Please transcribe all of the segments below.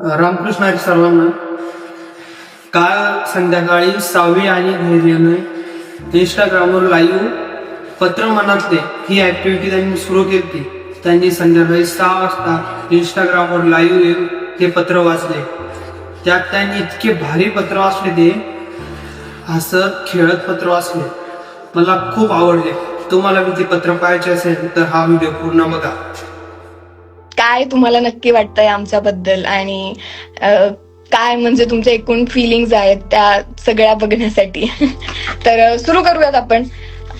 रामकृष्ण हरी सर्वांना काल संध्याकाळी सहावी आणि धैर्याने इंस्टाग्रामवर लाईव्ह पत्र मनातले ही ऍक्टिव्हिटी त्यांनी सुरू केली. त्यांनी संध्याकाळी सहा वाजता इंस्टाग्रामवर लाईव्ह येऊन ते पत्र वाचले. त्यात त्यांनी इतके भारी पत्र वाचले ते हसत खेळत पत्र वाचले. मला खूप आवडले. तुम्हाला मी ते पत्र पाहायचे असेल तर हा व्हिडिओ पूर्ण बघा. काय तुम्हाला नक्की वाटतंय आमच्याबद्दल? आणि काय म्हणजे तुमच्या एकूण फिलिंग्ज आहेत त्या सगळ्या बघण्यासाठी? तर सुरू करूयात आपण.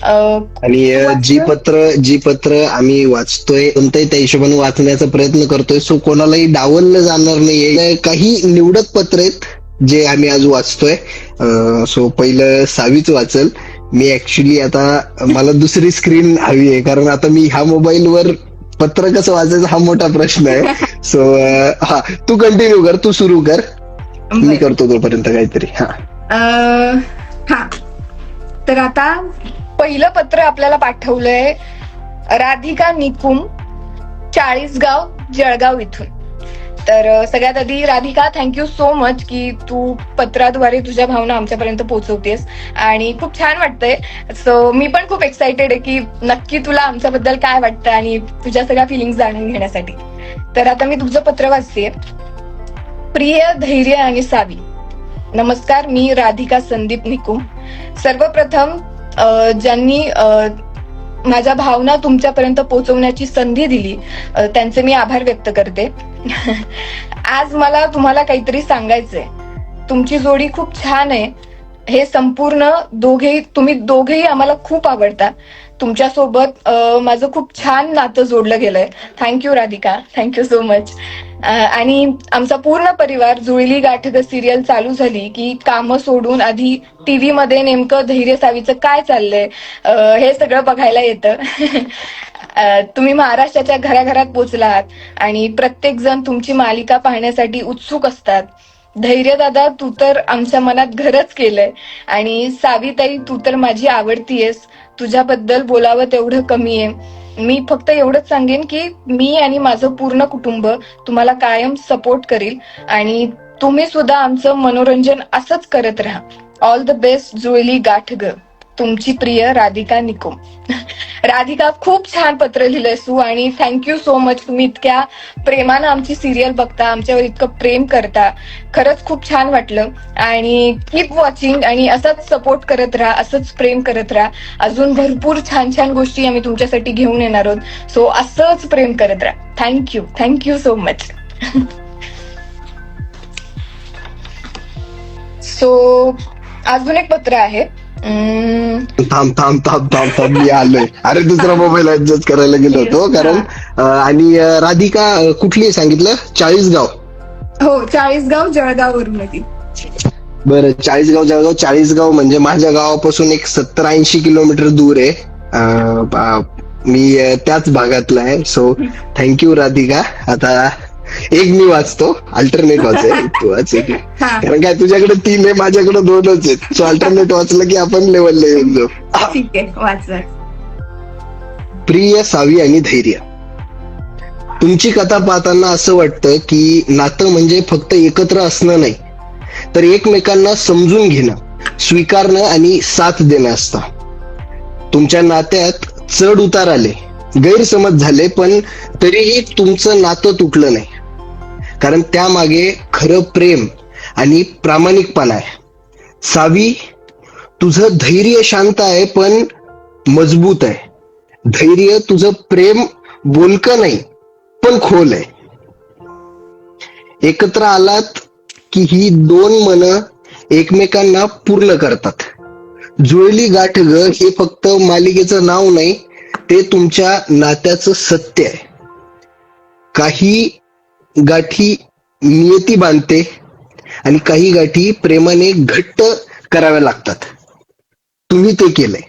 आणि जी पत्र जी पत्र आम्ही वाचतोय कोणत्याही त्या हिशोबाने वाचण्याचा प्रयत्न करतोय सो कोणालाही डावललं जाणार नाहीये. काही निवडक पत्र आहेत जे आम्ही आज वाचतोय. सो पहिलं सावीच वाचल. मी ऍक्च्युली आता मला दुसरी स्क्रीन हवी आहे. कारण आता मी ह्या मोबाईलवर पत्र कसं वाचायचं हा मोठा प्रश्न आहे. सो हा तू कंटिन्यू कर तू सुरू कर. मी करतो तोपर्यंत काहीतरी हा. हा. तर आता पहिलं पत्र आपल्याला पाठवलंय राधिका निकुम चाळीसगाव जळगाव इथून. तर सगळ्यात आधी राधिका थँक्यू सो मच की तू पत्राद्वारे तुझ्या भावना आमच्यापर्यंत पोहोचवतेस आणि खूप छान वाटतंय. सो मी पण खूप एक्साइटेड आहे की नक्की तुला आमच्याबद्दल काय वाटतं आणि तुझ्या सगळ्या फिलिंग्स जाणून घेण्यासाठी. तर आता मी तुझं पत्र वाचते प्रिय धैर्य आणि सावी. नमस्कार मी राधिका संदीप निकुम. सर्वप्रथम ज्यांनी माझ्या भावना तुमच्यापर्यंत पोहोचवण्याची संधी दिली. त्यांचे मी आभार व्यक्त करते. आज मला तुम्हाला काहीतरी सांगायचंय. तुमची जोडी खूप छान आहे. हे संपूर्ण दोघे तुम्ही दोघेही आम्हाला खूप आवडता. तुमच्यासोबत माझं खूप छान नातं जोडलं गेलंय. Thank you Radhika. Thank you so much आणि आमचा पूर्ण परिवार जुळली गाठग सिरियल चालू झाली की कामं सोडून आधी टीव्ही मध्ये नेमकं धैर्य सावीचं काय चाललंय हे सगळं बघायला येतं. तुम्ही महाराष्ट्राच्या घराघरात पोचलात आणि प्रत्येक जण तुमची मालिका पाहण्यासाठी उत्सुक असतात. धैर्य दादा तू तर आमच्या मनात घरच केलंय. आणि सावीताई तू तर माझी आवडती आहेस तुझ्याबद्दल बोलावं तेवढं कमी आहे. मी फक्त एवढंच सांगेन की मी आणि माझं पूर्ण कुटुंब तुम्हाला कायम सपोर्ट करील. आणि तुम्ही सुद्धा आमचं मनोरंजन असंच करत राहा. ऑल द बेस्ट जुळली गाठग. तुमची प्रिय राधिका निकुम. राधिका खूप छान पत्र लिहिलंय सू आणि थँक्यू सो मच तुम्ही इतक्या प्रेमानं आमची सिरियल बघता आमच्यावर इतकं प्रेम करता. खरंच खूप छान वाटलं. आणि कीप वॉचिंग आणि असंच सपोर्ट करत राहा असंच प्रेम करत राहा. अजून भरपूर छान छान गोष्टी आम्ही तुमच्यासाठी घेऊन येणार आहोत. सो असंच प्रेम करत राहा. Thank you thank you so much so अजून एक पत्र आहे. थांब थांब थांब थांब थांब मी आलोय. अरे दुसरा मोबाईल ऍडजस्ट करायला गेलो होतो कारण आणि राधिका कुठली सांगितलं? चाळीसगाव. हो चाळीसगाव जळगाव वरून बरं चाळीसगाव जळगाव चाळीसगाव म्हणजे माझ्या गावापासून एक सत्तर ऐंशी किलोमीटर दूर आहे. मी त्याच भागातला आहे. So thank you Radhika. आता एक मी वाचतो अल्टरनेट वाचेल तू वाच एक. कारण काय तुझ्याकडे तीन आहे माझ्याकडे दोनच आहेत. सो अल्टरनेट वाचलं की आपण लेवलला येऊन जाऊ. प्रिय सावी आणि धैर्य. तुमची कथा पाहताना असं वाटतं की नातं म्हणजे फक्त एकत्र असणं नाही तर एकमेकांना समजून घेणं स्वीकारणं आणि साथ देणं असतं. तुमच्या नात्यात चढ उतार आले गैरसमज झाले पण तरीही तुमचं नातं तुटलं नाही. कारण त्यामागे खरं प्रेम आणि प्रामाणिकपणा आहे. सावी तुझं धैर्य शांत आहे पण मजबूत आहे. धैर्य तुझं प्रेम बोलकं नाही पण खोल आहे. एकत्र आलात की ही दोन मन एकमेकांना पूर्ण करतात. जुळली गाठ ग हे फक्त मालिकेचं नाव नाही ते तुमच्या नात्याचं सत्य आहे. काही गाठी नियती बांधते आणि काही गाठी प्रेमाने घट्ट कराव्या लागतात. तुम्ही ते केलंय.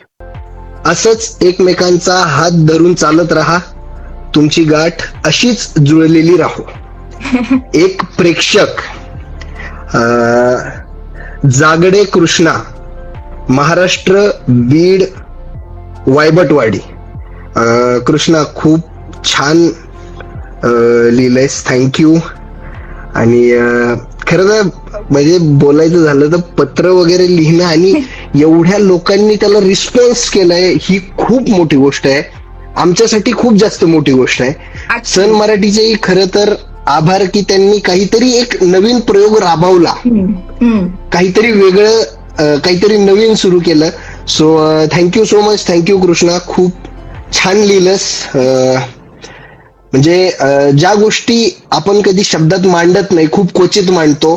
असंच एकमेकांचा हात धरून चालत राहा. तुमची गाठ अशीच जुळलेली राहू. एक प्रेक्षक जागडे कृष्णा महाराष्ट्र बीड वायबटवाडी. कृष्णा खूप छान लिहिलंयस. थँक्यू आणि खरं तर म्हणजे बोलायचं झालं तर पत्र वगैरे लिहिणं आणि एवढ्या लोकांनी त्याला रिस्पॉन्स केलाय ही खूप मोठी गोष्ट आहे. आमच्यासाठी खूप जास्त मोठी गोष्ट आहे. सन मराठीचेही खरं तर आभार की त्यांनी काहीतरी एक नवीन प्रयोग राबवला. काहीतरी वेगळं काहीतरी नवीन सुरू केलं. So thank you so much thank you Krishna खूप छान लिहिलंस. म्हणजे ज्या गोष्टी आपण कधी शब्दात मांडत नाही खूप क्वचित मांडतो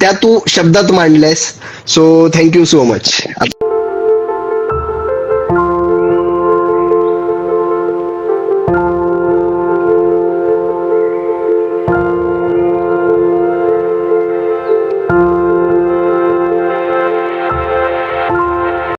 त्या तू शब्दात मांडल्यास. So thank you so much